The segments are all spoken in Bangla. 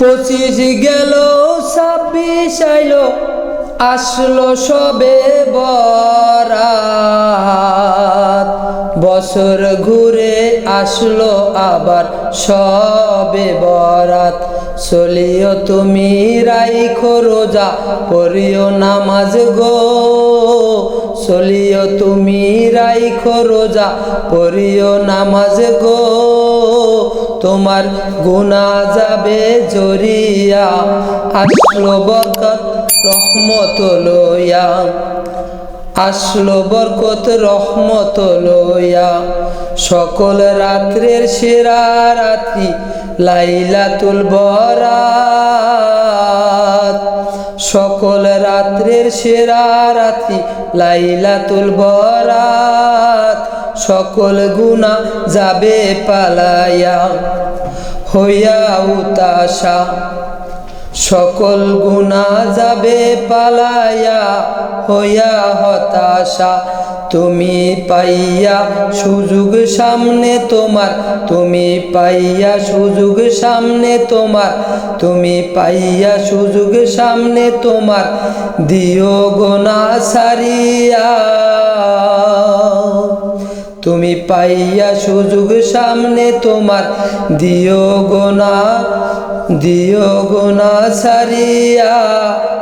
পঁচিশ গেল, ছাব্বিশ আইলো, আসলো সবে বরাত। বছর ঘুরে আসলো আবার সবে বরাত। চলিও তুমি রাইখো রোজা, পড়িও নামাজ গো। চলিও তুমি রাইখো রোজা, পড়িও নামাজ গো। তোমার গুণা যাবে জরিয়া, আসলো বরকত রহমত লইয়া। আসলো বরকত রহমত লইয়া। সকল রাত্রের সেরা রাত্রি লাইলাতুল বরাত। সকল রাত্রের সেরা রাত্রি লাইলাতুল বরাত। সকল গুণা যাবে পালাইয়া, হইয়া উতাসা সকল গুণা যাবে পালাইয়া, হইয়া হতাশা। তুমি পাইয়া সুযোগ সামনে তোমার, তুমি পাইয়া সুযোগ সামনে তোমার, তুমি পাইয়া সুযোগ সামনে তোমার। দিও গোনা সারিয়া। পাইয়া সুযোগ সামনে তোমার। দিও গোনা দিও গোনা সারিয়া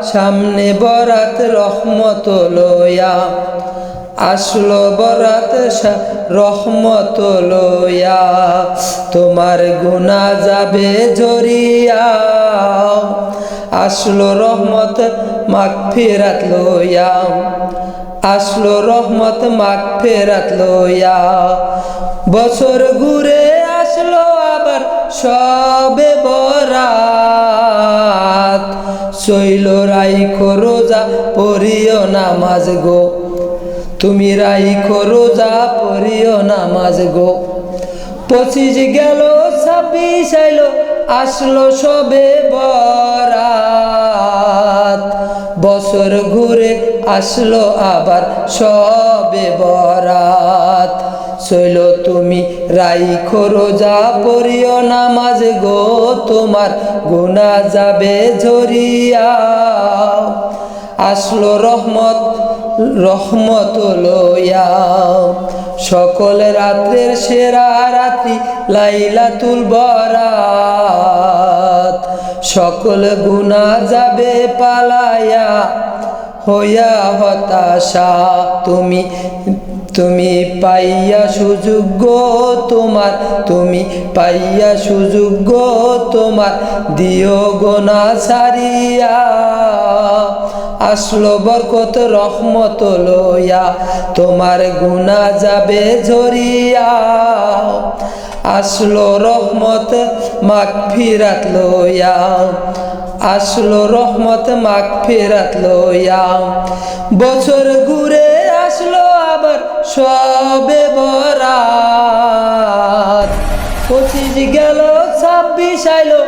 সামনে বরাত রহমত লইয়া। আসলো বরাত রহমত লইয়া। তোমার গুণা যাবে জরিয়া। আসলো রহমত মাগ ফেরাত লইয়া। আসলো রহমত মাগ ফেরাত লইয়া। বছর ঘুরে আসলো আবার সবে বরাত। শৈল রাইখো রোজা, পড়িও নামাজ গো। তুমি রাইখো রোজা, পড়িও নামাজ গো। পঁচিশ গেল, ছাব্বিশ আইলো, আসলো সবে বরাত। বছর ঘুরে আসলো আবার সবে বরাত। শৈল তুমি রাইখো রোজা, পড়িও নামাজ গো, তোমার গুণা যাবে ঝরিয়া। আসলো রহমত রহমত লইয়া। সকল রাত্রের সেরা রাত্রি লাইলাতুল বরাত। সকল গুণা যাবে পালায়া, হইয়া হতাশা। তুমি তুমি পাইয়া সুযোগ গো তোমার, তুমি পাইয়া সুযোগ গো তোমার, দিও গোনা সারিয়া আসলো বরকত, রহমত লইয়া, তোমার গুণা যাবে ঝরিয়া। আসলো রহমত মাগ ফিরাত আসলো রহমত মাগ ফিরাত বছর ঘুরে আসলো আবার সবে বরাত। পঁচিশ গেল, ছাব্বিশ আইলো